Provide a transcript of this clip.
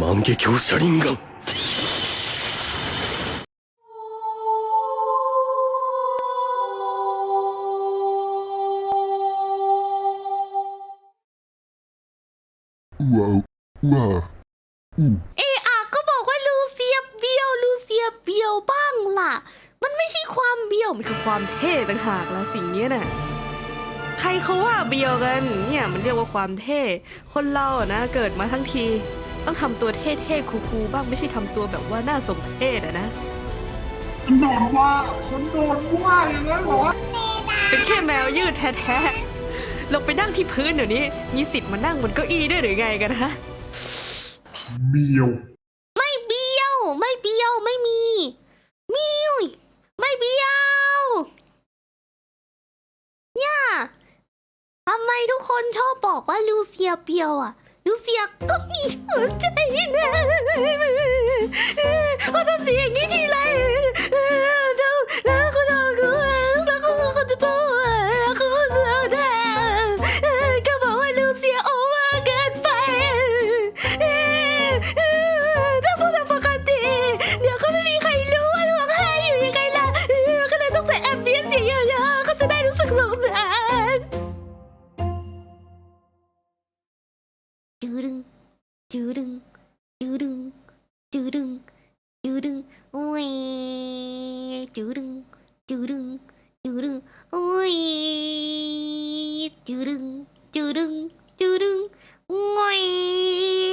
万华镜车轮眼 ว้าวว้าวอู้ เออะก็บอกว่าลูเซียเบียวลูเซียเบียวบ้างล่ะ มันไม่ใช่ความเบียวมันคือความเท่ต่างหากแล้วสิ่งเนี้ยน่ะใครเขาว่าเบียวกันเนี่ยมันเรียกว่าความเท่ คนเราอะนะเกิดมาทั้งที ต้องทำตัวเท่ๆคูลๆบ้างไม่ใช่ทำตัวแบบว่าน่าสมเพชอะนะ ฉันโดนว่าฉันโดนว่าอย่างนั้นเหรอเป็นแค่แมวยืดแท้ๆเราไปนั่งที่พื้นเดี๋ยวนี้ มีสิทธิ์มานั่งบนเก้าอี้ได้หรือไงกันฮะ เมียว ไม่เบี้ยว ไม่เบี้ยว ไม่มีมิวไม่เบี้ยวเนี่ยทำไมทุกคนชอบบอกว่าลูเซียเบียวอะ ลูเสียก็มีหัวใจนะพอทำเสียงอย่างนี้ dooding, dooding, dooding, dooding, dooding, way, dooding, dooding, dooding, way, dooding, dooding, dooding, way.